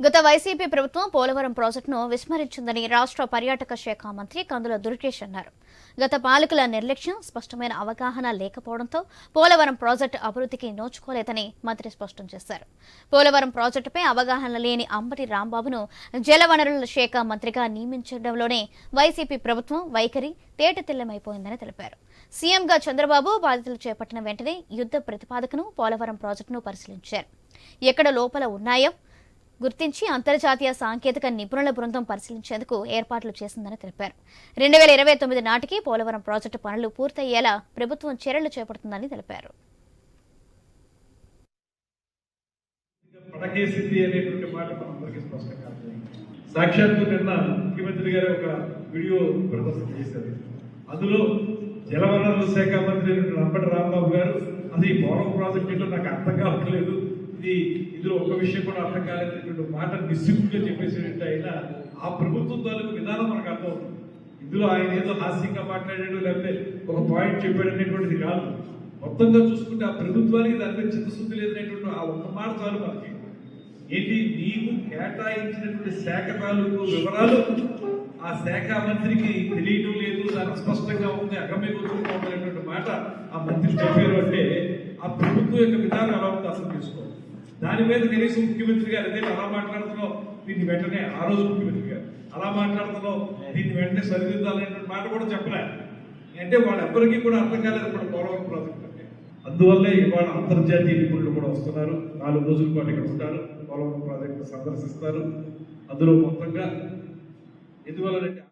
గత వైసీపీ ప్రభుత్వం పోలవరం ప్రాజెక్టును విస్మరించిందని రాష్ట్ర పర్యాటక శాఖ మంత్రి కందుల దుర్గేష్ అన్నారు. గత పాలకుల నిర్లక్ష్యం స్పష్టమైన అవగాహన లేకపోవడంతో పోలవరం ప్రాజెక్టు అభివృద్ధికి నోచుకోలేదని మంత్రి స్పష్టం చేశారు. పోలవరం ప్రాజెక్టుపై అవగాహన లేని అంబటి రాంబాబును జలవనరుల శాఖ మంత్రిగా నియమించడంలోనే వైసీపీ ప్రభుత్వం వైఖరి తేటతెల్లమైపోయిందని తెలిపారు. సీఎంగా చంద్రబాబు బాధ్యతలు చేపట్టిన వెంటనే యుద్ధ ప్రతిపాదకను పోలవరం ప్రాజెక్టును పరిశీలించారు. ఎక్కడ లోపల ఉన్నాయో గుర్తించి అంతర్జాతీయ సాంకేతిక నిపుణుల బృందం పరిశీలించేందుకు ఏర్పాట్లు చేసిందని తెలిపారు. రెండు వేల ఇరవై తొమ్మిది నాటికి పోలవరం ప్రాజెక్టు పనులు పూర్తయ్యేలా ప్రభుత్వం చర్యలు చేపడుతుందని తెలిపారు. సాక్షాత్తు నిన్న ముఖ్యమంత్రి గారు ఒక వీడియో ప్రదర్శన చేశారు. అందులో జలవనరుల శాఖ మంత్రి అయినటువంటి అంబటి రాంబాబు గారు అది పోలవరం ప్రాజెక్టు నాకు అర్థం కావట్లేదు. ఇందులో ఒక విషయం కూడా అర్థం కాలేదనేటువంటి మాట నిస్సిగ్గుగా చెప్పేసినట్టు ఆయన ఆ ప్రభుత్వం తాలూకు విధానం మనకు అర్థం ఇందులో ఆయన ఏదో హాస్యంగా మాట్లాడాడు లేకపోతే ఒక పాయింట్ చెప్పాడు అనేటువంటిది కాదు. మొత్తంగా చూసుకుంటే ఆ ప్రభుత్వానికి దాని మీద చిత్తశుద్ధి లేదనేటువంటి ఆ ఒక్క మాట చాలు మనకి. ఏంటి? నీకు కేటాయించినటువంటి శాఖ తాలూకు వివరాలు ఆ శాఖ మంత్రికి తెలియటం లేదు దాని స్పష్టంగా ఉంది అగమ్యగోచరంగా ఉందనేటువంటి మాట ఆ మంత్రి చెప్పారు అంటే ఆ ప్రభుత్వం యొక్క విధానం ఎలా ఉందో అసలు తీసుకో దాని మీద కనీసం ముఖ్యమంత్రి గారు అదే అలా మాట్లాడుతున్నావు దీన్ని వెంటనే ఆ రోజు ముఖ్యమంత్రి గారు అలా మాట్లాడుతున్నావు దీన్ని వెంటనే సరిదిద్దాలనేటువంటి మాట కూడా చెప్పలే. అంటే వాళ్ళెవ్వరికీ కూడా అర్థం కాలేదు ఇప్పుడు పోలవరం ప్రాజెక్ట్ అంటే అందువల్లే ఇవాళ అంతర్జాతీయ నిపుణులు కూడా వస్తున్నారు. నాలుగు రోజుల పాటు ఇక్కడ ఉంటారు. పోలవరం ప్రాజెక్టు సందర్శిస్తారు. అందులో మొత్తంగా ఎందువల్లనంటే